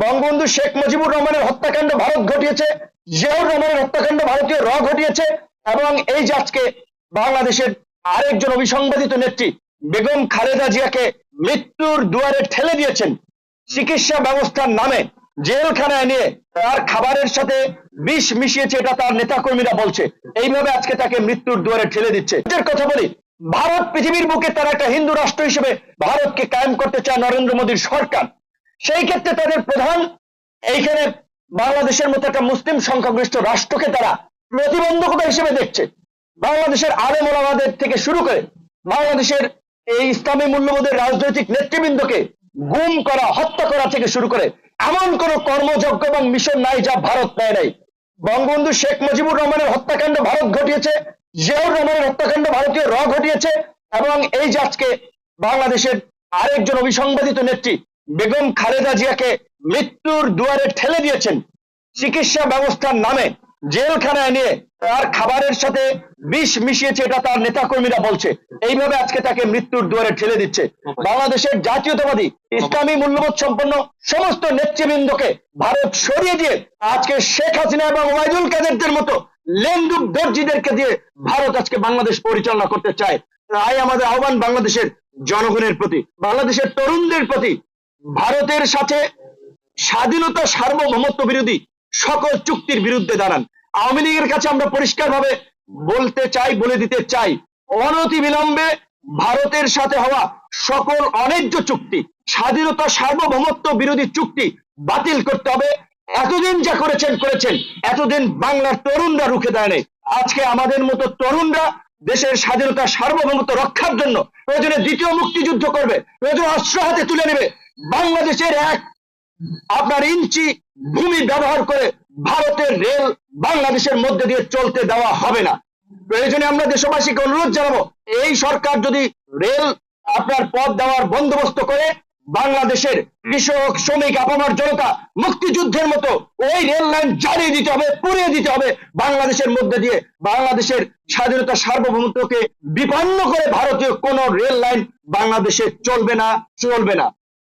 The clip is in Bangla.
বঙ্গবন্ধু শেখ মুজিবুর রহমানের হত্যাকাণ্ড ভারত ঘটিয়েছে, জিয়াউর রহমানের হত্যাকাণ্ড ভারতীয় র ঘটিয়েছে, এবং এই যে আজকে বাংলাদেশের আরেকজন অবিসংবাদিত নেত্রী বেগম খালেদা জিয়াকে মৃত্যুর দুয়ারে ঠেলে দিয়েছেন চিকিৎসা ব্যবস্থার নামে জেলখানায় নিয়ে তার খাবারের সাথে বিষ মিশিয়েছে এটা তার নেতাকর্মীরা বলছে। এইভাবে আজকে তাকে মৃত্যুর দুয়ারে ঠেলে দিচ্ছে। কথা বলি, ভারত পৃথিবীর বুকে তারা একটা হিন্দু রাষ্ট্র হিসেবে ভারতকে কায়েম করতে চায় নরেন্দ্র মোদীর সরকার। সেই ক্ষেত্রে তাদের প্রধান এইখানে বাংলাদেশের মতো একটা মুসলিম সংখ্যাগরিষ্ঠ রাষ্ট্রকে তারা প্রতিবন্ধকতা হিসেবে দেখছে। বাংলাদেশের আলেম ওলামাদের থেকে শুরু করে বাংলাদেশের এই ইসলামী মূল্যবোধের রাজনৈতিক নেতৃবৃন্দকে গুম করা, হত্যা করা থেকে শুরু করে এমন কোন কর্মযজ্ঞ এবং মিশন নাই যা ভারত নেয় নাই। বঙ্গবন্ধু শেখ মুজিবুর রহমানের হত্যাকাণ্ড ভারত ঘটিয়েছে, জিয়াউর রহমানের হত্যাকাণ্ড ভারতীয় র ঘটিয়েছে এবং এই যে আজকে বাংলাদেশের আরেকজন অভিসংবাদিত নেত্রী বেগম খালেদা জিয়াকে মৃত্যুর দুয়ারে ঠেলে দিয়েছেন। চিকিৎসা ব্যবস্থার নামে জেলখানায় নিয়ে তার খাবারের সাথে বিষ মিশিয়েছে এটা তার নেতাকর্মীরা বলছে। এইভাবে আজকে তাকে মৃত্যুর দুয়ারে ঠেলে দিচ্ছে। বাংলাদেশের জাতীয়তাবাদী, ইসলামী মূল্যবোধ সম্পন্ন সমস্ত নেতৃবৃন্দকে ভারত সরিয়ে দিয়ে আজকে শেখ হাসিনা এবং ওয়াইদুল কাদেরদের মতো লেন্দুক দর্জিদেরকে দিয়ে ভারত আজকে বাংলাদেশ পরিচালনা করতে চায়। তাই আমাদের আহ্বান বাংলাদেশের জনগণের প্রতি, বাংলাদেশের তরুণদের প্রতি ভারতের সাথে স্বাধীনতা সার্বভৌমত্ব বিরোধী সকল চুক্তির বিরুদ্ধে দাঁড়ান। আওয়ামী লীগের কাছে আমরা পরিষ্কারভাবে বলতে চাই, বলে দিতে চাই, অনতি বিলম্বে ভারতের সাথে হওয়া সকল অন্যায্য চুক্তি, স্বাধীনতা সার্বভৌমত্ব বিরোধী চুক্তি বাতিল করতে হবে। এতদিন যা করেছেন করেছেন। এতদিন বাংলার তরুণরা রুখে দেয় নাই আজকে আমাদের মতো তরুণরা দেশের স্বাধীনতা সার্বভৌমত্ব রক্ষার জন্য প্রয়োজনে দ্বিতীয় মুক্তিযুদ্ধ করবে, প্রয়োজনে অস্ত্র হাতে তুলে নেবে। বাংলাদেশের এক আপনার ইঞ্চি ভূমি ব্যবহার করে ভারতের রেল বাংলাদেশের মধ্যে দিয়ে চলতে দেওয়া হবে না। প্রয়োজনে আমরা দেশবাসীকে অনুরোধ জানাব, এই সরকার যদি রেল আপনার পথ দেওয়ার বন্দোবস্ত করে, বাংলাদেশের কৃষক, শ্রমিক, আপামার জনতা মুক্তিযুদ্ধের মতো ওই রেল লাইন জ্বালিয়ে দিতে হবে, পুড়িয়ে দিতে হবে, বাংলাদেশের মধ্যে দিয়ে বাংলাদেশের স্বাধীনতা সার্বভৌমত্বকে বিপন্ন করে ভারতীয় কোন রেল লাইন বাংলাদেশে চলবে না চলবে না।